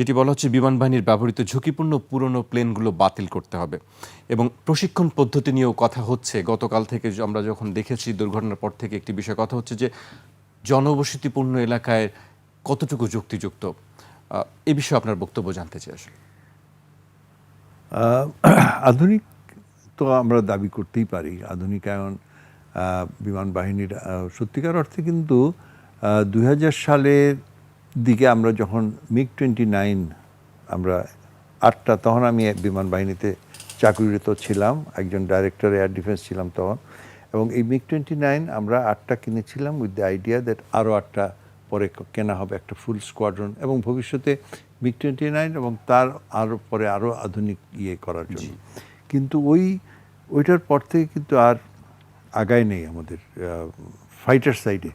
যেটি বলা হচ্ছে বিমান বাহিনীর ব্যবহৃত ঝুঁকিপূর্ণ পুরনো প্লেনগুলো বাতিল করতে হবে। এবং প্রশিক্ষণ পদ্ধতি নিয়েও কথা হচ্ছে। গতকাল থেকে আমরা যখন দেখেছি দুর্ঘটনার পর থেকে একটি বিষয় কথা হচ্ছে যে, জনবসতিপূর্ণ এলাকায় কতটুকু যুক্তিযুক্ত? এ বিষয়ে আপনার বক্তব্য জানতে চাই আসলে। আধুনিক তো আমরা দাবি করতেই পারি। আধুনিকায়ন বিমান বাহিনীর সত্যিকার অর্থে কিন্তু দু হাজার সালের দিকে আমরা যখন মিগ টোয়েন্টি নাইন আমরা আটটা তখন আমি বিমান বাহিনীতে চাকরিরত ছিলাম একজন ডাইরেক্টর এয়ার ডিফেন্স ছিলাম তখন এবং এই মিগ টোয়েন্টি নাইন আমরা আটটা কিনেছিলাম উইথ দ্য আইডিয়া দ্যাট আরও আটটা পরে কেনা হবে একটা ফুল স্কোয়াড্রন এবং ভবিষ্যতে মিগ টোয়েন্টি নাইন এবং তার আরও পরে আরও আধুনিক ইয়ে করার জন্য। কিন্তু ওই ওইটার পর থেকে কিন্তু আর আগায় নেই আমাদের ফাইটার সাইডে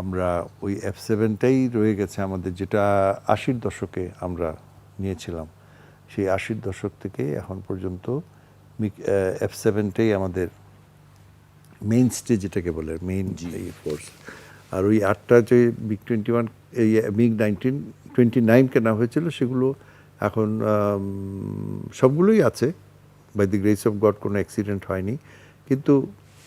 আমরা ওই এফ সেভেনটাই রয়ে গেছে আমাদের যেটা আশির দশকে আমরা নিয়েছিলাম। সেই আশির দশক থেকে এখন পর্যন্ত এফ সেভেনটাই আমাদের মেইন স্টে যেটাকে বলে মেইন ফোর্স আর ওই আটটা যে মিগ টোয়েন্টি ওয়ান এই মিগ নাইনটিন টোয়েন্টি নাইন কেনা হয়েছিল সেগুলো এখন সবগুলোই আছে। By the grace of God কোনো অ্যাক্সিডেন্ট হয়নি। কিন্তু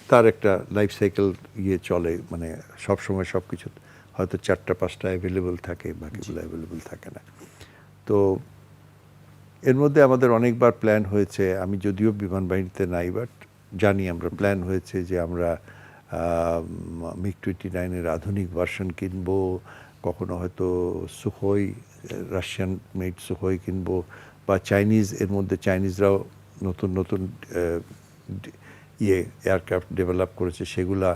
তার একটা লাইফ সাইকেল ইয়ে চলে মানে সব সময় সব কিছু হয়তো চারটা পাঁচটা অ্যাভেলেবল থাকে বাকিগুলো অ্যাভেলেবল থাকে না। তো এর মধ্যে আমাদের অনেকবার প্ল্যান হয়েছে আমি যদিও বিমান বাহিনীতে নাই বাট জানি আমরা প্ল্যান হয়েছে যে আমরা মিগ টোয়েন্টি নাইনের আধুনিক ভার্সন কিনবো কখনো হয়তো সুখই রাশিয়ান মেড সুখই কিনবো বা চাইনিজ এর মধ্যে চাইনিজরাও নতুন নতুন ইয়ে এয়ারক্রাফট ডেভেলপ করেছে, সেগুলা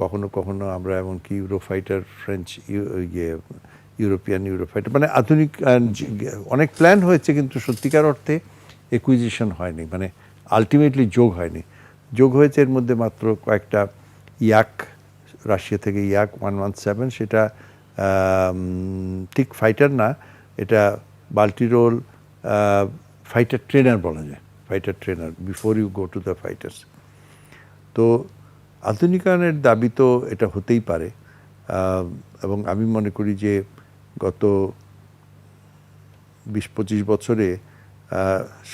কখনো কখনো আমরা এমনকি ইউরোফাইটার, ফ্রেঞ্চ ইয়ে ইউরোপিয়ান ইউরোফাইটার মানে আধুনিক অনেক প্ল্যান হয়েছে কিন্তু সত্যিকার অর্থে একুইজিশন হয়নি মানে আলটিমেটলি যোগ হয়নি। যোগ হয়েছে এর মধ্যে মাত্র কয়েকটা ইয়াক রাশিয়া থেকে ইয়াক ওয়ান ওয়ান সেভেন সেটা ঠিক ফাইটার না, এটা বাল্টিরোল ফাইটার ট্রেনার বলা যায় fighter trainer before you go to the fighters তো আধুনিকায়নের দাবি তো এটা হতেই পারে। এবং আমি মনে করি যে গত বিশ পঁচিশ বছরে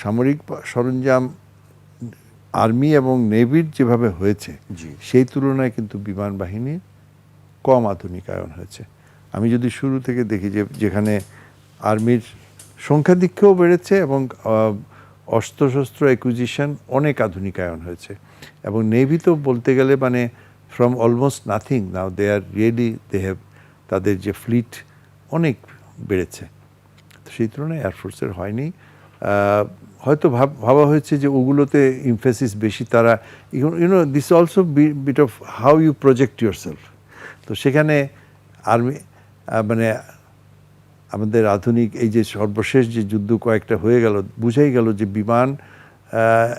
সামরিক সরঞ্জাম আর্মি এবং নেভির যেভাবে হয়েছে জি। সেই তুলনায় কিন্তু বিমান বাহিনীর কম আধুনিকায়ন হয়েছে। আমি যদি শুরু থেকে দেখি যে যেখানে আর্মির সংখ্যা সংখ্যাধিক্যও বেড়েছে এবং অস্ত্রশস্ত্র অ্যাকুইজিশন অনেক আধুনিকায়ন হয়েছে। এবং নেভি তো বলতে গেলে মানে from almost nothing now they are really they have তাদের যে ফ্লিট অনেক বেড়েছে। সেই তুলনায় এয়ারফোর্সের হয়নি। হয়তো ভাব, ভাবা হয়েছে যে ওগুলোতে ইমফেসিস বেশি, তারা you know this also bit of how you project yourself তো সেখানে আর্মি মানে আমাদের আধুনিক এই যে সর্বশেষ যে যুদ্ধ কয়েকটা হয়ে গেল, বুঝাই গেল যে বিমান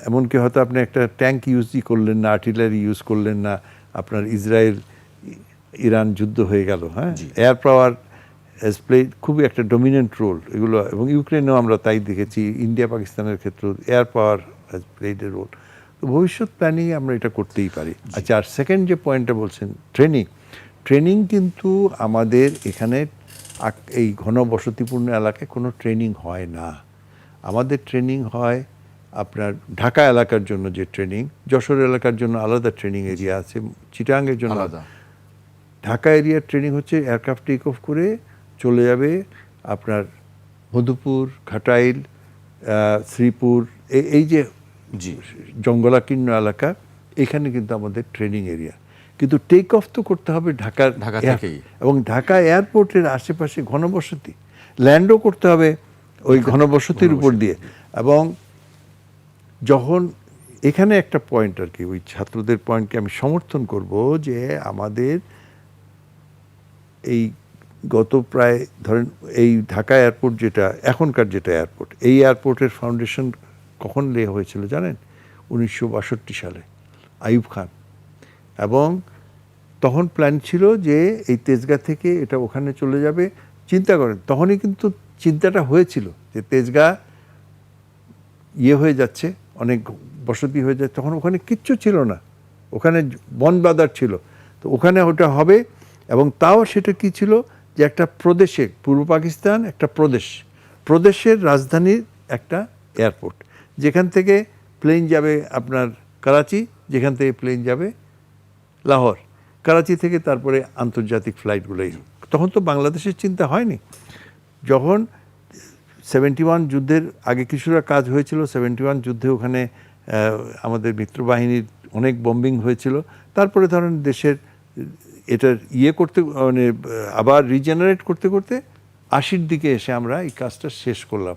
এমনকি হয়তো আপনি একটা ট্যাঙ্ক ইউজই করলেন না আর্টিলারি ইউজ করলেন না আপনার ইসরায়েল ইরান যুদ্ধ হয়ে গেল হ্যাঁ? এয়ার পাওয়ার হ্যাজ প্লেড খুবই একটা ডমিনেন্ট রোল এগুলো এবং ইউক্রেনেও আমরা তাই দেখেছি ইন্ডিয়া পাকিস্তানের ক্ষেত্রে air power has played a role তো ভবিষ্যৎ প্ল্যানিং আমরা এটা করতেই পারি। আচ্ছা আর সেকেন্ড যে পয়েন্টটা বলছেন ট্রেনিং ট্রেনিং কিন্তু আমাদের এখানে এই ঘন বসতিপূর্ণ এলাকায় কোনো ট্রেনিং হয় না। আমাদের ট্রেনিং হয় আপনার ঢাকা এলাকার জন্য যে ট্রেনিং যশোর এলাকার জন্য আলাদা ট্রেনিং এরিয়া আছে চিটাঙ্গের জন্য আলাদা। ঢাকা এরিয়ার ট্রেনিং হচ্ছে এয়ারক্রাফট টেক অফ করে চলে যাবে আপনার মধুপুর ঘাটাইল শ্রীপুর এই- এই যে জঙ্গলাকীর্ণ এলাকা এখানে কিন্তু আমাদের ট্রেনিং এরিয়া কিন্তু টেক অফ তো করতে হবে ঢাকার ঢাকা থেকেই। এবং ঢাকা এয়ারপোর্টের আশেপাশে ঘনবসতি। ল্যান্ডও করতে হবে ওই ঘনবসতির উপর দিয়ে। এবং যখন এখানে একটা পয়েন্ট আর কি, ওই ছাত্রদের পয়েন্টকে আমি সমর্থন করব যে আমাদের এই গত প্রায় ধরেন এই ঢাকা এয়ারপোর্ট যেটা, এখনকার যেটা এয়ারপোর্ট এই এয়ারপোর্টের ফাউন্ডেশন কখন লে হয়েছিল জানেন? উনিশশো বাষট্টি সালে, আইয়ুব খান। এবং তখন প্ল্যান ছিল যে এই তেজগাঁ থেকে এটা ওখানে চলে যাবে। চিন্তা করেন, তখনই কিন্তু চিন্তাটা হয়েছিল যে তেজগাঁ ইয়ে হয়ে যাচ্ছে অনেক বসতি হয়ে যায়, তখন ওখানে কিচ্ছু ছিল না। ওখানে বন বাদার ছিল। তো ওখানে ওটা হবে এবং তাও সেটা কি ছিল যে একটা প্রদেশে, পূর্ব পাকিস্তান একটা প্রদেশ। প্রদেশের রাজধানীর একটা এয়ারপোর্ট। যেখান থেকে প্লেন যাবে আপনার করাচি, যেখান থেকে প্লেন যাবে লাহোর। করাচি থেকে তারপরে আন্তর্জাতিক ফ্লাইটগুলোই। তখন তো বাংলাদেশের চিন্তা হয়নি। যখন সেভেন্টি ওয়ান যুদ্ধের আগে কিছুটা কাজ হয়েছিল। সেভেন্টি ওয়ান যুদ্ধে ওখানে আমাদের মিত্রবাহিনীর অনেক বম্বিং হয়েছিল। তারপরে ধরেন দেশের, এটার ইয়ে করতে মানে আবার রিজেনারেট করতে করতে আশির দিকে এসে আমরা এই কাজটা শেষ করলাম।